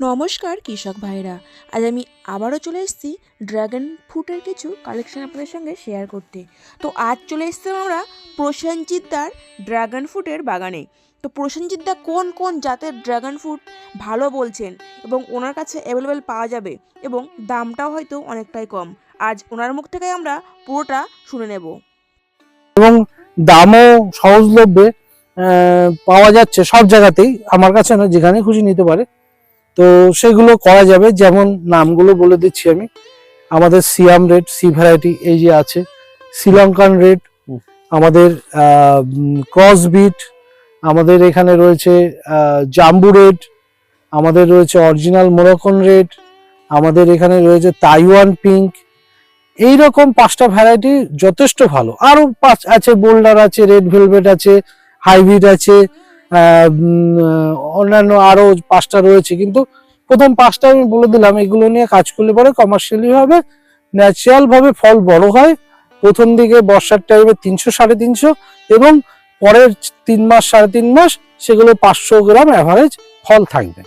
নমস্কার, কৃষক ভাইরা আজ আমি আবারও চলে এসেছি ড্রাগন ফ্রুটের কিছু কালেকশন আপনাদের সঙ্গে শেয়ার করতে। তো আজ চলে এসেছিলাম আমরা প্রসেনজিৎ দার ড্রাগন ফ্রুটের বাগানে। তো প্রসেনজিৎ দা কোন কোন জাতের ড্রাগন ফ্রুট ভালো বলছেন এবং ওনার কাছে অ্যাভেলেবেল পাওয়া যাবে এবং দামটাও হয়তো অনেকটাই কম। আজ ওনার মুখ থেকে আমরা পুরোটা শুনে নেব। এবং দামও সহজলভ্যে পাওয়া যাচ্ছে সব জায়গাতেই। আমার কাছে না যেখানে খুশি নিতে পারে। তো সেগুলো করা যাবে যেমন নামগুলো বলে দিচ্ছি আমি। আমাদের সিয়াম রেড সি ভ্যারাইটি এই যে আছে। শ্রীলঙ্কান রেড আমাদের ক্রস বিট আমাদের এখানে রয়েছে জাম্বু রেড আমাদের রয়েছে অরিজিনাল মোরকন রেড আমাদের এখানে রয়েছে তাইওয়ান পিঙ্ক। এই রকম পাঁচটা ভ্যারাইটি যথেষ্ট ভালো। আরও পাঁচ আছে বোল্ডার আছে রেড ভেলভেট আছে হাইব্রিড আছে অন্যান্য আরও পাঁচটা রয়েছে। কিন্তু প্রথম পাঁচটা আমি বলে দিলাম, এগুলো নিয়ে কাজ করলে পরে কমার্শিয়ালি হবে ন্যাচারাল ভাবে ফল বড় হয়। প্রথম দিকে বর্ষার টাইমে তিনশো, সাড়ে তিনশো এবং পরের তিন মাস, সাড়ে তিন মাস সেগুলো পাঁচশো গ্রাম অ্যাভারেজ ফল থাকবে।